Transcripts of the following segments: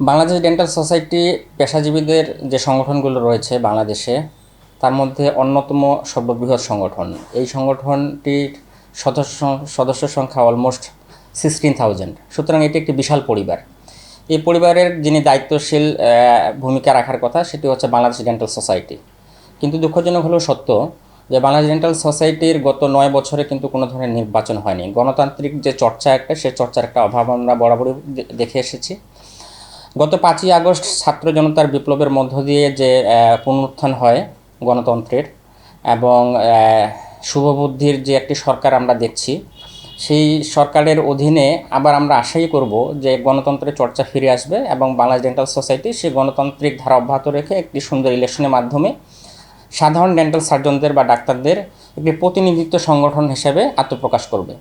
Bangladesh dental society পেশাজীবীদের যে সংগঠনগুলো রয়েছে বাংলাদেশে, তার মধ্যে অন্যতম সর্ববৃহৎ সংগঠন। এই সংগঠনটির সদস্য সদস্য সংখ্যা অলমোস্ট সিক্সটিন থাউজেন্ড সুতরাং এটি একটি বিশাল পরিবার। এই পরিবারের যিনি দায়িত্বশীল ভূমিকা রাখার কথা, সেটি হচ্ছে বাংলাদেশ ডেন্টাল সোসাইটি। কিন্তু দুঃখজনক হলেও সত্য যে বাংলাদেশ ডেন্টাল সোসাইটির গত নয় বছরে কিন্তু কোনো ধরনের নির্বাচন হয়নি। গণতান্ত্রিক যে চর্চা একটা, সে চর্চার একটা অভাব আমরা বরাবরই দেখে এসেছি। গত পাঁচই আগস্ট ছাত্র জনতার বিপ্লবের মধ্য দিয়ে যে পুনরুত্থান হয় গণতন্ত্রের এবং শুভবুদ্ধির যে একটি সরকার আমরা দেখছি, সেই সরকারের অধীনে আবার আমরা আশাই করব যে গণতন্ত্রের চর্চা ফিরে আসবে এবং বাংলাদেশ ডেন্টাল সোসাইটি সেই গণতান্ত্রিক ধারা অব্যাহত রেখে একটি সুন্দর ইলেকশনের মাধ্যমে সাধারণ ডেন্টাল সার্জনদের বা ডাক্তারদের একটি প্রতিনিধিত্ব সংগঠন হিসেবে আত্মপ্রকাশ করবে।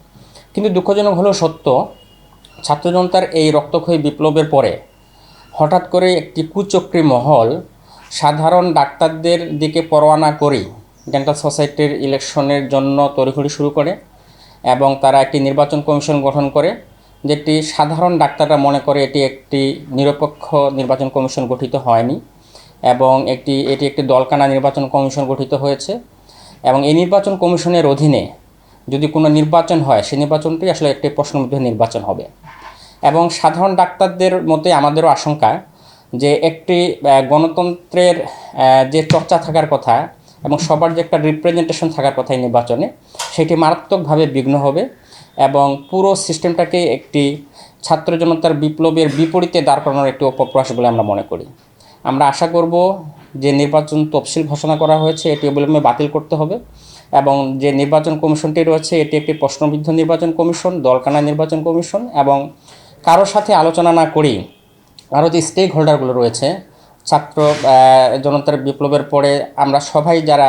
কিন্তু দুঃখজনক হলেও সত্য, ছাত্র জনতার এই রক্তক্ষয়ী বিপ্লবের পরে হঠাৎ করে একটি কুচক্রী মহল সাধারণ ডাক্তারদের দিকে পরোয়া না করেই ডেন্টাল সোসাইটির ইলেকশনের জন্য তড়িঘড়ি শুরু করে এবং তারা একটি নির্বাচন কমিশন গঠন করে, যেটি সাধারণ ডাক্তাররা মনে করে এটি একটি নিরপেক্ষ নির্বাচন কমিশন গঠিত হয়নি এবং একটি, এটি একটি দলকানা নির্বাচন কমিশন গঠিত হয়েছে এবং এই নির্বাচন কমিশনের অধীনে যদি কোনো নির্বাচন হয় সেই নির্বাচনটি আসলে একটি প্রশ্নবিদ্ধ নির্বাচন হবে। এবং সাধারণ ডাক্তারদের মধ্যে আমাদেরও আশঙ্কা যে একটি গণতন্ত্রের যে চর্চা থাকার কথা এবং সবার যে একটা রিপ্রেজেন্টেশন থাকার কথা এই নির্বাচনে, সেটি মারাত্মকভাবে বিঘ্ন হবে এবং পুরো সিস্টেমটাকে একটি ছাত্র জনতার বিপ্লবের বিপরীতে দাঁড় করানোর একটি অপপ্রয়াস বলে আমরা মনে করি। আমরা আশা করব যে নির্বাচন তফসিল ঘোষণা করা হয়েছে, এটি অবিলম্বে বাতিল করতে হবে এবং যে নির্বাচন কমিশনটি রয়েছে, এটি একটি প্রশ্নবিদ্ধ নির্বাচন কমিশন, দলকানা নির্বাচন কমিশন এবং কারোর সাথে আলোচনা না করেই আরও যে স্টেক হোল্ডারগুলো রয়েছে, ছাত্র জনতার বিপ্লবের পরে আমরা সবাই যারা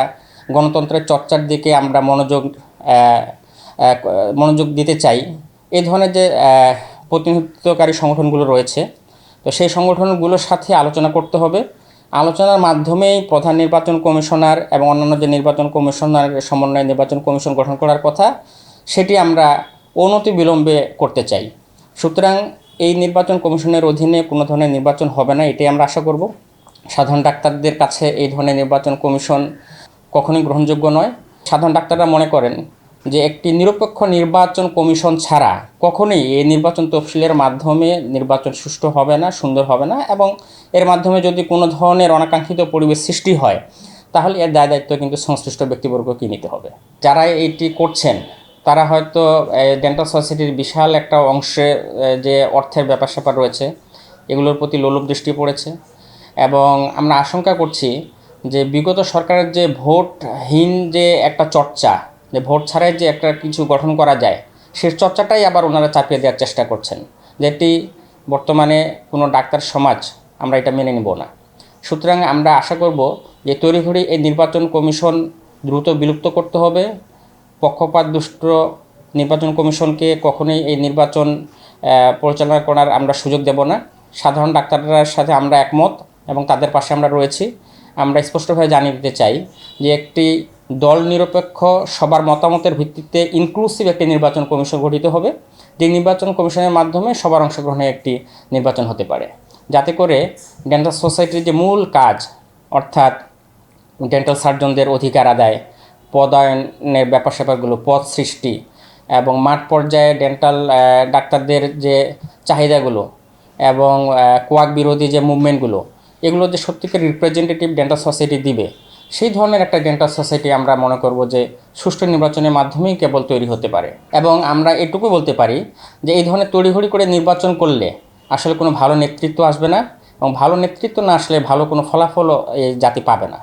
গণতন্ত্রের চর্চার দিকে আমরা মনোযোগ মনোযোগ দিতে চাই, এ ধরনের যে প্রতিনিধিত্বকারী সংগঠনগুলো রয়েছে, তো সেই সংগঠনগুলোর সাথে আলোচনা করতে হবে। আলোচনার মাধ্যমেই প্রধান নির্বাচন কমিশনার এবং অন্যান্য যে নির্বাচন কমিশনার সমন্বয়ে নির্বাচন কমিশন গঠন করার কথা, সেটি আমরা অনতি বিলম্বে করতে চাই। সুতরাং এই নির্বাচন কমিশনের অধীনে কোনো ধরনের নির্বাচন হবে না, এটাই আমরা আশা করব। সাধারণ ডাক্তারদের কাছে এই ধরনের নির্বাচন কমিশন কখনোই গ্রহণযোগ্য নয়। সাধারণ ডাক্তাররা মনে করেন যে একটি নিরপেক্ষ নির্বাচন কমিশন ছাড়া কখনোই এই নির্বাচন তফসিলের মাধ্যমে নির্বাচন সুষ্ঠু হবে না, সুন্দর হবে না এবং এর মাধ্যমে যদি কোনো ধরনের অনাকাঙ্ক্ষিত পরিবেশ সৃষ্টি হয়, তাহলে এর দায় দায়িত্ব কিন্তু সংশ্লিষ্ট ব্যক্তিবর্গকে নিতে হবে। যারা এইটি করছেন তারা হয়তো ডেন্টাল সোসাইটির বিশাল একটা অংশে যে অর্থের ব্যাপার স্যাপার রয়েছে, এগুলোর প্রতি লোলুপ দৃষ্টি পড়েছে। এবং আমরা আশঙ্কা করছি যে বিগত সরকারের যে ভোটহীন যে একটা চর্চা, যে ভোট ছাড়াই যে একটা কিছু গঠন করা যায়, সে চর্চাটাই আবার ওনারা চাপিয়ে দেওয়ার চেষ্টা করছেন যেটি বর্তমানে কোনো ডাক্তার সমাজ আমরা এটা মেনে নেব না। সুতরাং আমরা আশা করব যে তড়িঘড়ি এই নির্বাচন কমিশন দ্রুত বিলুপ্ত করতে হবে। পক্ষপাত দুষ্ট নির্বাচন কমিশনকে কখনোই এই নির্বাচন পরিচালনা করার আমরা সুযোগ দেব না। সাধারণ ডাক্তাররার সাথে আমরা একমত এবং তাদের পাশে আমরা রয়েছি। আমরা স্পষ্টভাবে জানিয়ে দিতে চাই যে একটি দল নিরপেক্ষ সবার মতামতের ভিত্তিতে ইনক্লুসিভ একটি নির্বাচন কমিশন গঠিত হবে। যে নির্বাচন কমিশনের মাধ্যমে সবার অংশগ্রহণে একটি নির্বাচন হতে পারে। যাতে করে ডেন্টাল সোসাইটির যে মূল কাজ, অর্থাৎ ডেন্টাল সার্জনদের অধিকার আদায় পদায়নের ব্যাপার স্যাপারগুলো পদ সৃষ্টি এবং মাঠ পর্যায়ে ডেন্টাল ডাক্তারদের যে চাহিদাগুলো এবং কোয়াক বিরোধী যে মুভমেন্টগুলো এগুলো যে সত্যিকার রিপ্রেজেন্টেটিভ ডেন্টাল সোসাইটি দিবে, সেই ধরনের একটা ডেন্টাল সোসাইটি আমরা মনে করব যে সুষ্ঠু নির্বাচনের মাধ্যমেই কেবল তৈরি হতে পারে। এবং আমরা এটুকু বলতে পারি যে এই ধরনের তড়িঘড়ি করে নির্বাচন করলে আসলে কোনো ভালো নেতৃত্ব আসবে না এবং ভালো নেতৃত্ব না আসলে ভালো কোনো ফলাফলও এই জাতি পাবে না।